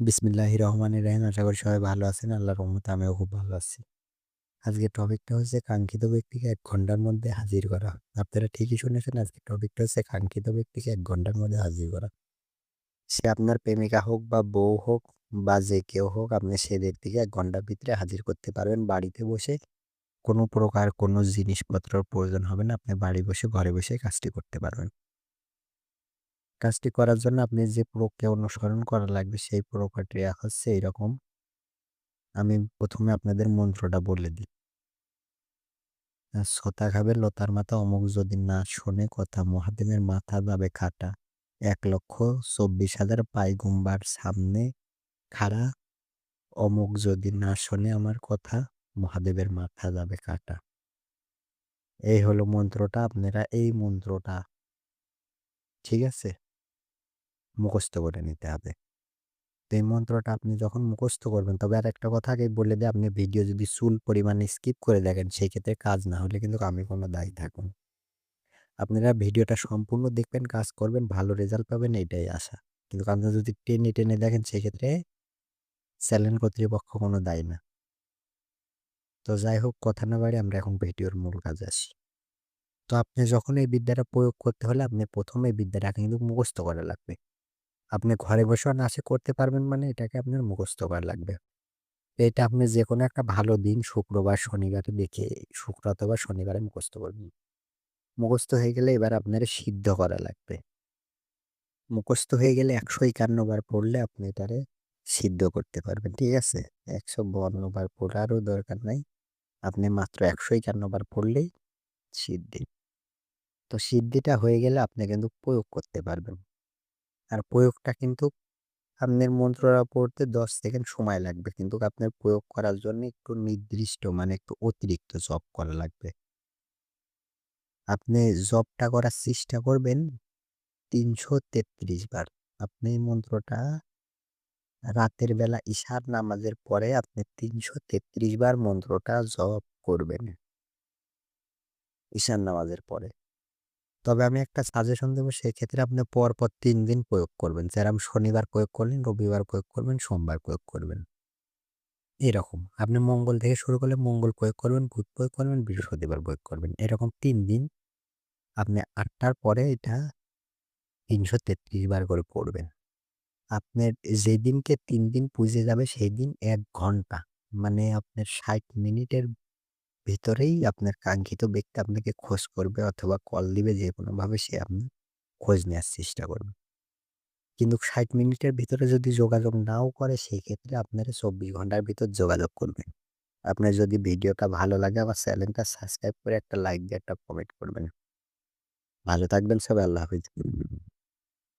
বিসমিল্লাহ রহমানির রহিম। আশা করি সবাই ভালো আছেন। আল্লাহর রহমতে আমিও খুব ভালো আছি। আজকের টপিকটা হচ্ছে কাঙ্ক্ষিত ব্যক্তিকে এক ঘণ্টার মধ্যে হাজির করা। আপনারা ঠিকই শুনেছেন আজকের টপিকটা হচ্ছে কাঙ্ক্ষিত ব্যক্তিকে এক ঘণ্টার মধ্যে হাজির করা। সে আপনার প্রেমিকা হোক বা বউ হোক বা যে কেউ হোক, আপনি সে ব্যক্তিকে এক ঘণ্টার ভিতরে হাজির করতে পারবেন। বাড়িতে বসে কোনো প্রকার কোনো জিনিসপত্রের প্রয়োজন হবে না। আপনি বাড়ি বসে, ঘরে বসে কাজটি করতে পারবেন। কাজটি করার জন্য আপনি যে প্রক্রিয়া অনুসরণ করা লাগবে, সেই প্রক্রিয়া হচ্ছে এইরকম। আমি প্রথমে আপনাদের মন্ত্রটা বলে দিই। সোতা খাবে, লতার মাথা অমুক যদি না শোনে, কথা মহাদেবের মাথা যাবে খাটা। এক লক্ষ চব্বিশ হাজার পাইগুম্বার সামনে খাড়া, অমুক যদি না শোনে আমার কথা, মহাদেবের মাথা যাবে কাটা এই হলো মন্ত্রটা, আপনারা এই মন্ত্রটা, ঠিক আছে? মুখস্থ করে নিতে হবে। তো এই মন্ত্রটা আপনি যখন মুখস্থ করবেন, তবে আর একটা কথা আগে বলে দিয়ে আপনি ভিডিও যদি চুল পরিমাণে স্কিপ করে দেখেন, সেই ক্ষেত্রে কাজ না হলে কিন্তু আমি কোনো দায়ী থাকুন আপনারা ভিডিওটা সম্পূর্ণ দেখবেন, কাজ করবেন, ভালো রেজাল্ট পাবেন, এটাই আশা। কিন্তু আপনি যদি টেনে টেনে দেখেন সেক্ষেত্রে চ্যানেল কর্তৃপক্ষ কোনো দায়ী না। তো যাই হোক, কথা না বাড়ি আমরা এখন ভিডিওর মূল কাজে আসি। তো আপনি যখন এই বিদ্যাটা প্রয়োগ করতে হলে, আপনি প্রথমে বিদ্যাটা কিন্তু মুখস্থ করা লাগবে। আপনি ঘরে বসেও নাচে করতে পারবেন মানে এটাকে আপনার মুখস্থ করা লাগবে। এটা আপনি যে কোনো একটা ভালো দিন, শুক্রবার, শনিবারে দেখে, শুক্র অথবা শনিবারে মুখস্থ করবেন। মুখস্থ হয়ে গেলে এবার আপনার সিদ্ধ করা লাগবে। মুখস্থ হয়ে গেলে একশো একান্ন বার পড়লে আপনি এটারে সিদ্ধ করতে পারবেন, ঠিক আছে? একশো বান্ন বার পড়ারও দরকার নাই। আপনি মাত্র একশো একান্ন বার পড়লেই সিদ্ধি। তো সিদ্ধিটা হয়ে গেলে আপনি কিন্তু প্রয়োগ করতে পারবেন। আর প্রয়োগটা কিন্তু আপনার মন্ত্রটা পড়তে দশ সেকেন্ড সময় লাগবে। কিন্তু আপনার প্রয়োগ করার জন্য একটু নির্দিষ্ট মানে একটু অতিরিক্ত জব করা লাগবে। আপনি জবটা করার চেষ্টা করবেন তিনশো তেত্রিশ বার। আপনি মন্ত্রটা রাতের বেলা ঈশার নামাজের পরে আপনি তিনশো তেত্রিশ বার মন্ত্রটা জপ করবেন। ঈশান নামাজের পরে। তবে আমি একটা সাজেশন দেবো, সেক্ষেত্রে আপনি পরপর তিন দিন প্রয়োগ করবেন। যেরকম শনিবার প্রয়োগ করলেন, রবিবার প্রয়োগ করবেন, সোমবার প্রয়োগ করবেন। এরকম। আপনি মঙ্গল থেকে শুরু করলে মঙ্গল প্রয়োগ করবেন, বুধ প্রয়োগ করবেন, বৃহস্পতিবার প্রয়োগ করবেন। এরকম তিন দিন আপনি আটটার পরে এটা তিনশো তেত্রিশ বার করে পড়বেন। আপনার যেদিনকে তিন দিন পুজে যাবে সেই দিন এক ঘণ্টা মানে আপনার ষাট মিনিটের ভিতরেই আপনার কাঙ্ক্ষিত ব্যক্তি আপনাকে খোঁজ করবে অথবা কল দিবে যে কোনোভাবে সে আপনি খোঁজ নেওয়ার চেষ্টা করবে। কিন্তু ষাট মিনিটের ভিতরে যদি যোগাযোগ নাও করে সেই ক্ষেত্রে আপনারা চব্বিশ ঘণ্টার ভিতর যোগাযোগ করবেন। আপনার যদি ভিডিওটা ভালো লাগে, আমার চ্যানেলটা সাবস্ক্রাইব করে একটা লাইক দিয়ে একটা কমেন্ট করবেন। ভালো থাকবেন সবাই, আল্লাহ হাফিজ।